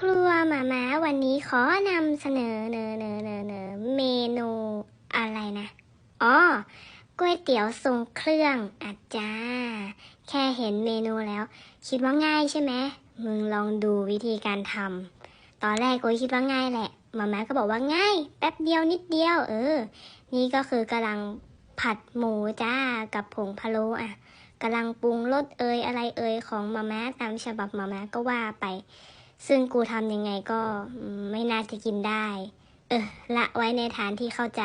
ครัวหมาม้าวันนี้ขอนำเสนอเนอเนอเนอเนอเมนูอะไรนะ อ๋อก๋วยเตี๋ยวทรงเครื่องอาจารย์แค่เห็นเมนูแล้ว คิดว่าง่ายใช่ไหมมึงลองดูวิธีการทำตอนแรกกูคิดว่าง่ายแหละหมาม้าก็บอกว่าง่าย แป๊บเดียวนิดเดียว เออ นี่ก็คือกำลังผัดหมูจ้ากับผงพะโล้อะกำลังปรุงรสเอยอะไรเอยของหมาม้าตามฉบับหมาม้าก็ว่าไป ซึ่งกูทำยังไงก็ไม่น่าจะกินได้ เออ ละไว้ในฐานที่เข้าใจ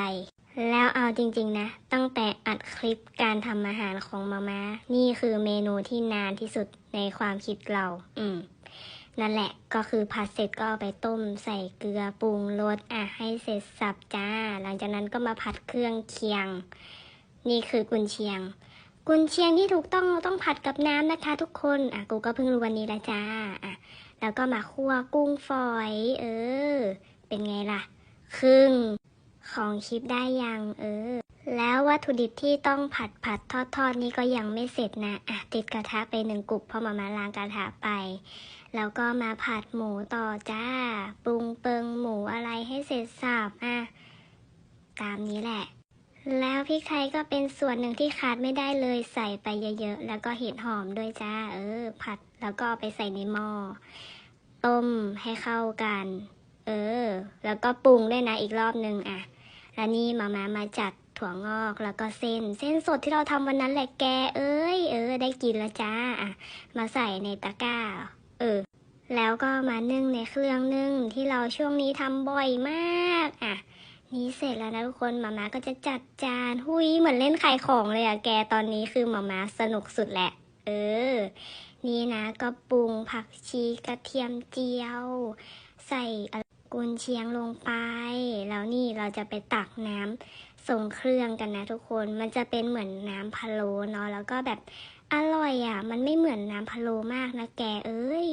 แล้วเอาจริงๆนะ ตั้งแต่อัดคลิปการทำอาหารของมาม่านี่คือเมนูที่นานที่สุดในความคิดเรา อืม นั่นแหละก็คือผัดเสร็จก็เอาไปต้มใส่เกลือปรุงรสอะให้เสร็จสับจ้า หลังจากนั้นก็มาผัดเครื่องเคียง นี่คือกุนเชียงกุนเชียงที่ถูกต้องต้องผัดกับน้ำนะคะ ทุกคน อะ กูก็เพิ่งรู้วันนี้ละจ้า อะ แล้วก็มาคั่วกุ้งฝอย เออ เป็นไงล่ะ ครึ่ง ของคลิปได้ยังเออ แล้ววัตถุดิบที่ต้องผัดผัดทอดทอดนี่ก็ยังไม่เสร็จนะอะติดกระทะไปหนึ่งกุบเพราะมามาล้างกระทะไป แล้วก็มาผัดหมูต่อจ้า ปรุงเปิงหมูอะไรให้เสร็จสับอะ ตามนี้แหละ แล้วพริกไทยก็เป็นส่วนหนึ่งที่ขาดไม่ได้เลยใส่ไปเยอะๆ แล้วก็เห็ดหอมด้วยจ้า เออ ผัดแล้วก็ไปใส่ในหม้อต้มให้เข้ากัน เออ แล้วก็ปรุงด้วยนะอีกรอบหนึ่งอะ แล้วนี่มามามาจัดถั่วงอกแล้วก็เส้น เส้นสดที่เราทำวันนั้นแหละแก เอ้ย เออ ได้กินแล้วจ้าอะมาใส่ในตะกร้า เออ แล้วก็มานึ่งในเครื่องนึ่งที่เราช่วงนี้ทำบ่อยมากอะ นี่เสร็จแล้วนะทุกคนมาม่าก็จะจัดจานหุยเหมือนเล่นขายของเลยอะแกตอนนี้คือมาม่าสนุกสุดแหละ เออ นี่นะก็ปรุงผักชีกระเทียมเจียว ใส่กุนเชียงลงไป แล้วนี่เราจะไปตักน้ำส่งเครื่องกันนะทุกคนมันจะเป็นเหมือนน้ำพะโล้เนาะแล้วก็แบบอร่อยอะ่ะ มันไม่เหมือนน้ำพะโล้มากนะแกเอ้ย